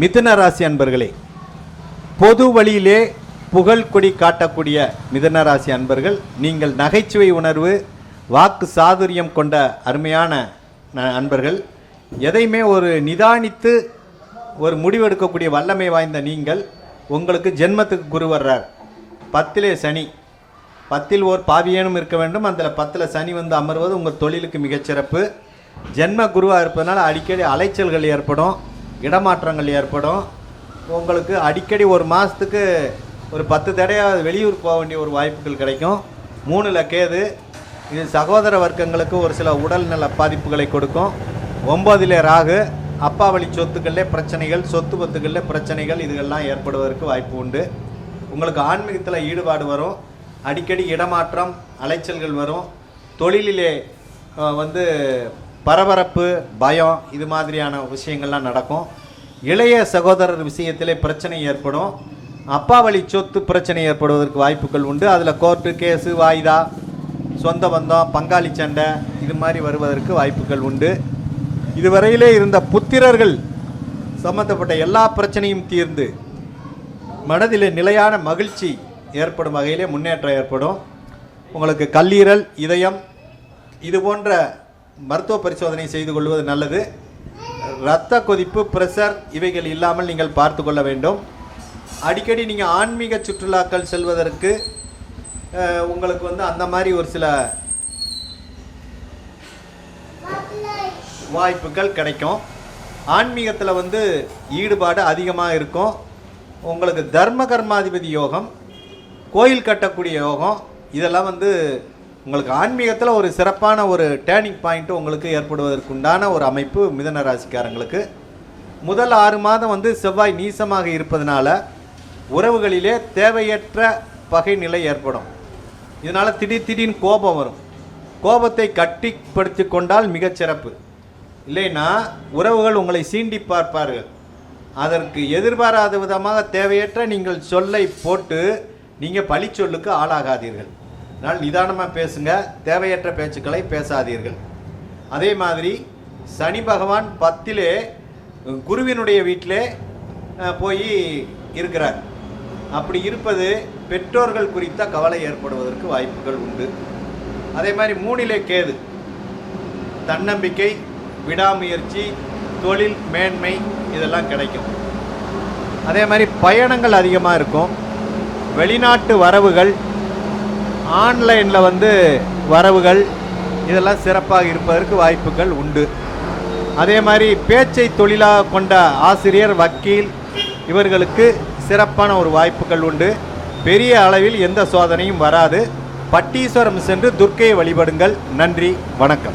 மிதுன ராசி அன்பர்களே பொது வழியிலே புகழ் கொடி காட்டக்கூடிய மிதுன ராசி அன்பர்கள் நீங்கள் நகைச்சுவை உணர்வு வாக்கு சாதுரியம் கொண்ட அருமையான ந- அன்பர்கள் எதையுமே ஒரு நிதானித்து ஒரு முடிவெடுக்கக்கூடிய வல்லமை வாய்ந்த நீங்கள் உங்களுக்கு ஜென்மத்துக்கு குரு வர்றார். பத்திலே சனி. பத்தில் ஓர் பாவியனும் இருக்க வேண்டும். அதில் பத்தில் சனி வந்து அமர்வது உங்கள் தொழிலுக்கு மிகச்சிறப்பு. ஜென்ம குருவாக இருப்பதனால் அடிக்கடி அலைச்சல்கள் ஏற்படும். இடமாற்றங்கள் ஏற்படும். உங்களுக்கு அடிக்கடி ஒரு மாதத்துக்கு ஒரு பத்து தடையாக வெளியூர் போக வேண்டிய ஒரு வாய்ப்புகள் கிடைக்கும். மூணில் கேது. இது சகோதர வர்க்கங்களுக்கு ஒரு சில உடல்நல பாதிப்புகளை கொடுக்கும். ஒம்பதில் ராகு. அப்பா வழி சொத்துக்களில் பிரச்சனைகள் சொத்து பத்துக்களில் பிரச்சனைகள் இதுகள்லாம் ஏற்படுவதற்கு வாய்ப்பு உண்டு. உங்களுக்கு ஆன்மீகத்தில் ஈடுபாடு வரும். அடிக்கடி இடமாற்றம் அலைச்சல்கள் வரும். தொழிலிலே வந்து பரபரப்பு பயம் இது மாதிரியான விஷயங்கள்லாம் நடக்கும். இளைய சகோதரர் விஷயத்திலே பிரச்சனை ஏற்படும். அப்பா வழி சொத்து பிரச்சனை ஏற்படுவதற்கு வாய்ப்புகள் உண்டு. அதில் கோர்ட்டு கேஸு வாய்தா சொந்த பந்தம் பங்காளி சண்டை இது மாதிரி வருவதற்கு வாய்ப்புகள் உண்டு. இதுவரையிலே இருந்த புத்திரர்கள் சம்பந்தப்பட்ட எல்லா பிரச்சனையும் தீர்ந்து மனதில் நிலையான மகிழ்ச்சி ஏற்படும் வகையிலே முன்னேற்றம் ஏற்படும். உங்களுக்கு கல்லீரல் இதயம் இது போன்ற மருத்துவ பரிசோதனை செய்து கொள்வது நல்லது. இரத்த கொதிப்பு பிரஷர் இவைகள் இல்லாமல் நீங்கள் பார்த்து கொள்ள வேண்டும். அடிக்கடி நீங்கள் ஆன்மீக சுற்றுலாக்கள் செல்வதற்கு உங்களுக்கு வந்து அந்த மாதிரி ஒரு சில வாய்ப்புகள் கிடைக்கும். ஆன்மீகத்தில் வந்து ஈடுபாடு அதிகமாக இருக்கும். உங்களுக்கு தர்ம கர்மாதிபதி யோகம் கோயில் கட்டக்கூடிய யோகம் இதெல்லாம் வந்து உங்களுக்கு ஆன்மீகத்தில் ஒரு சிறப்பான ஒரு டேர்னிங் பாயிண்ட் உங்களுக்கு ஏற்படுவதற்குண்டான ஒரு அமைப்பு மிதன ராசிக்காரங்களுக்கு. முதல் ஆறு மாதம் வந்து செவ்வாய் நீசமாக இருப்பதனால உறவுகளிலே தேவையற்ற பகை நிலை ஏற்படும். இதனால் திடீர் திடீர்னு கோபம் வரும். கோபத்தை கட்டிப்படுத்தி கொண்டால் மிகச்சிறப்பு இல்லைன்னா உறவுகள் உங்களை சீண்டி பார்ப்பார்கள். அதற்கு எதிர்பாராத விதமாக தேவையற்ற நீங்கள் சொல்லை போட்டு நீங்கள் பழிச்சொல்லுக்கு ஆளாகாதீர்கள். அதனால் நிதானமாக பேசுங்க தேவையற்ற பேச்சுக்களை பேசாதீர்கள். அதே மாதிரி சனி பகவான் பத்திலே குருவினுடைய வீட்டிலே போய் இருக்கிறார். அப்படி இருப்பது பெற்றோர்கள் குறித்த கவலை ஏற்படுவதற்கு வாய்ப்புகள் உண்டு. அதே மாதிரி மூணிலே கேது. தன்னம்பிக்கை விடாமுயற்சி தொழில் மேன்மை இதெல்லாம் கிடைக்கும். அதே மாதிரி பயணங்கள் அதிகமாக இருக்கும். வெளிநாட்டு வரவுகள் ஆன்லைனில் வந்து வரவுகள் இதெல்லாம் சிறப்பாக இருப்பதற்கு வாய்ப்புகள் உண்டு. அதே மாதிரி பேச்சை தொழிலாக கொண்ட ஆசிரியர் வக்கீல் இவர்களுக்கு சிறப்பான ஒரு வாய்ப்புகள் உண்டு. பெரிய அளவில் எந்த சோதனையும் வராது. பட்டீஸ்வரம் சென்று துர்க்கையை வழிபடுங்கள். நன்றி. வணக்கம்.